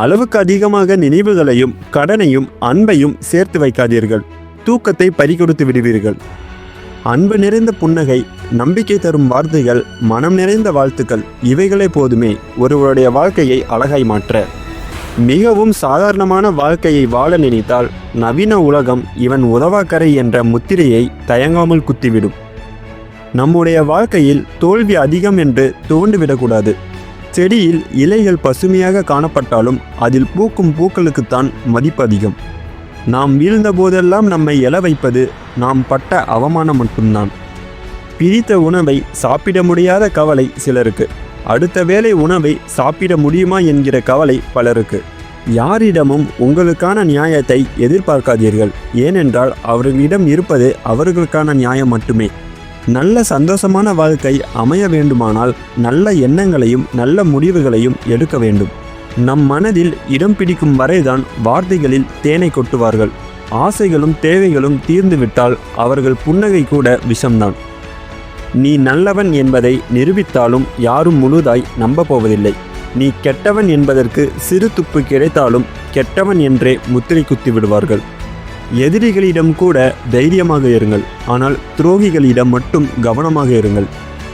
அளவுக்கு அதிகமாக நினைவுகளையும் கடனையும் அன்பையும் சேர்த்து வைக்காதீர்கள். தூக்கத்தை பறிகொடுத்து விடுவீர்கள். அன்பு நிறைந்த புன்னகை நம்பிக்கை தரும் வார்த்தைகள் மனம் நிறைந்த வாழ்த்துக்கள் இவைகளே போதுமே ஒருவருடைய வாழ்க்கையை அழகாய் மாற்ற. மிகவும் சாதாரணமான வாழ்க்கையை வாழ நினைத்தால் நவீன உலகம் இவன் உதவாக்கரை என்ற முத்திரையை தயங்காமல் குத்திவிடும். நம்முடைய வாழ்க்கையில் தோல்வி அதிகம் என்று தோண்டுவிடக்கூடாது செடியில் இலைகள் பசுமையாக காணப்பட்டாலும் அதில் பூக்கும் பூக்களுக்குத்தான் மதிப்பு அதிகம். நாம் வீழ்ந்த போதெல்லாம் நம்மை எழ வைப்பது நாம் பட்ட அவமானம் மட்டும்தான். பிரித்த உணவை சாப்பிட முடியாத கவலை சிலருக்கு. அடுத்த வேளை உணவை சாப்பிட முடியுமா என்கிற கவலை பலருக்கு. யாரிடமும் உங்களுக்கான நியாயத்தை எதிர்பார்க்காதீர்கள். ஏனென்றால் அவர்களிடம் இருப்பது அவர்களுக்கான நியாயம் மட்டுமே. நல்ல சந்தோஷமான வாழ்க்கை அமைய வேண்டுமானால் நல்ல எண்ணங்களையும் நல்ல முடிவுகளையும் எடுக்க வேண்டும். நம் மனதில் இடம் பிடிக்கும் வரைதான் வார்த்தைகளில் தேனை கொட்டுவார்கள். ஆசைகளும் தேவைகளும் தீர்ந்துவிட்டால் அவர்கள் புன்னகை கூட விஷம்தான். நீ நல்லவன் என்பதை நிரூபித்தாலும் யாரும் முழுதாய் நம்ப போவதில்லை நீ கெட்டவன் என்பதற்கு சிறு துப்பு கிடைத்தாலும் கெட்டவன் என்றே முத்திரை குத்தி விடுவார்கள். எதிரிகளிடம் கூட தைரியமாக இருங்கள். ஆனால் துரோகிகளிடம் மட்டும் கவனமாக இருங்கள்.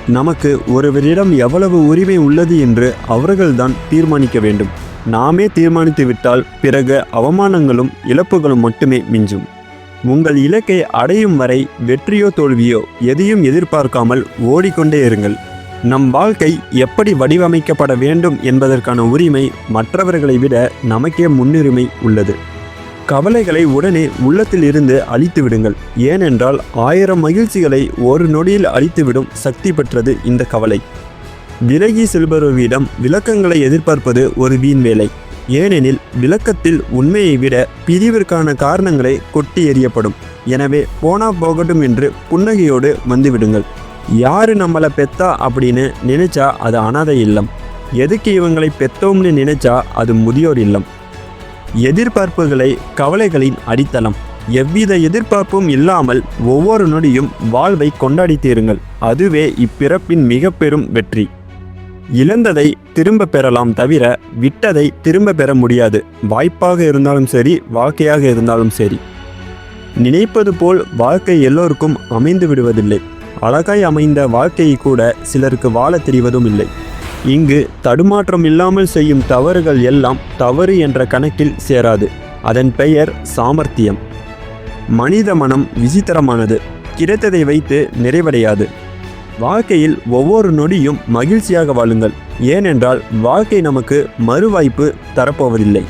நமக்கு ஒருவரிடம் எவ்வளவு உரிமை உள்ளது என்று அவர்கள்தான் தீர்மானிக்க வேண்டும். நாமே தீர்மானித்து விட்டால் பிறகு அவமானங்களும் இழப்புகளும் மட்டுமே மிஞ்சும். உங்கள் இலக்கை அடையும் வரை வெற்றியோ தோல்வியோ எதையும் எதிர்பார்க்காமல் ஓடிக்கொண்டே இருங்கள். நம் வாழ்க்கை எப்படி வடிவமைக்கப்பட வேண்டும் என்பதற்கான உரிமை மற்றவர்களை விட நமக்கே முன்னுரிமை உள்ளது. கவலைகளை உடனே உள்ளத்தில் இருந்து அழித்து விடுங்கள் ஏனென்றால் ஆயிரம் மகிழ்ச்சிகளை ஒரு நொடியில் அழித்துவிடும் சக்தி பெற்றது இந்த கவலை. விலகி செல்பவர்களிடம் விளக்கங்களை எதிர்பார்ப்பது ஒரு வீண் வேலை. ஏனெனில் விளக்கத்தில் உண்மையை விட பிரிவிற்கான காரணங்களை கொட்டி எறியப்படும். எனவே போனா போகட்டும் என்று புன்னகையோடு வந்துவிடுங்கள். யாரு நம்மளை பெத்தா அப்படின்னு நினைச்சா அது அனாதை இல்லம். எதுக்கு இவங்களை பெத்தோம்னு நினைச்சா அது முதியோர் இல்லம். எதிர்பார்ப்புகளை கவலைகளின் அடித்தளம். எவ்வித எதிர்பார்ப்பும் இல்லாமல் ஒவ்வொரு நொடியும் வாழ்வை கொண்டாடி தீருங்கள் அதுவே இப்பிறப்பின் மிக பெரும் வெற்றி. இழந்ததை திரும்ப பெறலாம் தவிர விட்டதை திரும்ப பெற முடியாது. வாய்ப்பாக இருந்தாலும் சரி வாழ்க்கையாக இருந்தாலும் சரி. நினைப்பது போல் வாழ்க்கை எல்லோருக்கும் அமைந்து விடுவதில்லை. அழகாய் அமைந்த வாழ்க்கையை கூட சிலருக்கு வாழ தெரிவதும் இல்லை. இங்கு தடுமாற்றம் இல்லாமல் செய்யும் தவறுகள் எல்லாம் தவறு என்ற கணக்கில் சேராது. அதன் பெயர் சாமர்த்தியம். மனித மனம் விசித்திரமானது. கிடைத்ததை வைத்து நிறைவடையாது. வாழ்க்கையில் ஒவ்வொரு நொடியும் மகிழ்ச்சியாக வாழுங்கள். ஏனென்றால் வாழ்க்கை நமக்கு மறுவாய்ப்பு தரப்போவதில்லை.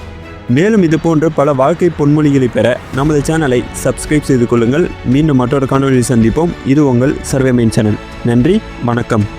மேலும் இது போன்று பல வாழ்க்கை பொன்மொழிகளை பெற நமது சேனலை சப்ஸ்கிரைப் செய்து கொள்ளுங்கள். மீண்டும் மற்றொரு காணொலியில் சந்திப்போம். இது உங்கள் சர்வேமேன் சேனல். நன்றி வணக்கம்.